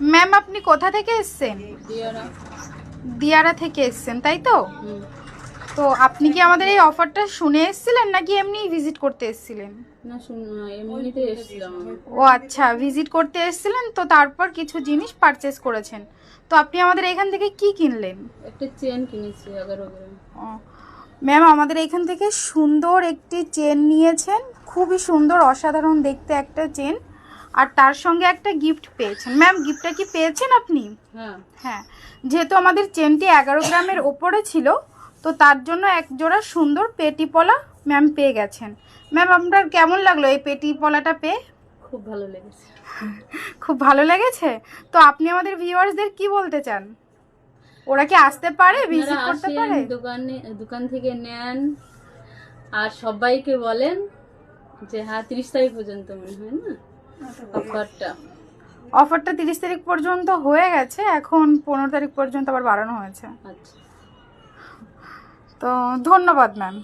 Ma'am আপনি কোথা থেকে এসছেন? দিয়ারা। থেকে এসছেন তাই তো? তো আপনি কি আমাদের এই অফারটা শুনে এসেছিলেন নাকি এমনি ভিজিট করতে এসেছিলেন। ও আচ্ছা ভিজিট করতে এসেছিলেন তো তারপর কিছু জিনিস পারচেস করেছেন। তো আপনি আমাদের এখান থেকে কি কিনলেন? একটা চেন কিনেছি ম্যাম আমাদের এখান থেকে সুন্দর একটি চেন নিয়েছেন। খুবই সুন্দর অসাধারণ দেখতে একটা চেন। আর তার সঙ্গে একটা গিফট পেয়েছেন। ম্যাম গিফটটা কি পেয়েছেন আপনি? হ্যাঁ। হ্যাঁ। যেহেতু আমাদের চেনটি এগারো গ্রামের ওপরে ছিল তো তার জন্য এক জোড়া সুন্দর পেটি পলা ম্যাম পেয়ে গেছেন। ম্যাম আপনার কেমন লাগল এই পেটি পলাটা পেয়ে? খুব ভালো লেগেছে। খুব ভালো লেগেছে? তো আপনি আমাদের ভিউয়ার্সদের কি বলতে চান? ওরা কি আসতে পারে ভিজিট করতে পারে? দোকানে দোকান থেকে নেন। আর সবাইকে বলেন যে হ্যাঁ তিরিশ তারিখ পর্যন্ত মনে হয় না? অফারটা অফারটা তিরিশ তারিখ পর্যন্ত হয়ে গেছে এখন পনেরো তারিখ পর্যন্ত আবার বাড়ানো হয়েছে। আচ্ছা। তো ধন্যবাদ ম্যাম